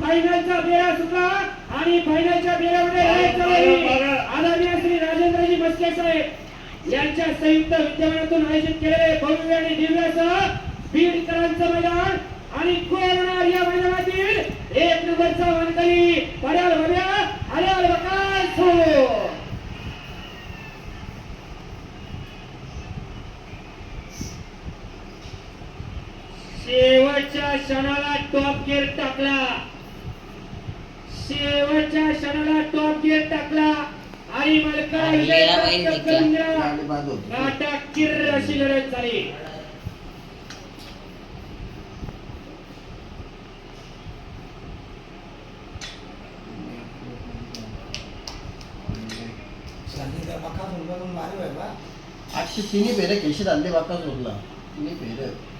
फायनलचा बेरा सुटला आणि फायनलच्या. आदरणीय श्री राजेंद्रजी मस्के साहेब यांच्या संयुक्त विद्यमानातून आयोजित केलेले भव्य आणि दिव्यासह बीडकरांचं मैदान आणि कोरोना या मैदानातील एक नंबरचा मानकरी पड्याल भव्या हल्याल बकास शेवटच्या क्षणाला टॉप गिअर टाकला. शेवटच्या क्षणाला टॉप गिअर टाकला. आणि मलका आणि विजय गेला बैल प्राप्त निघला. करून दिला. गाडी बाद होती. काटा किर्र अशी लढत झाली. आठशे तिन्ही फेरे केशी आणले बाका सोडला तिन्ही फेरे.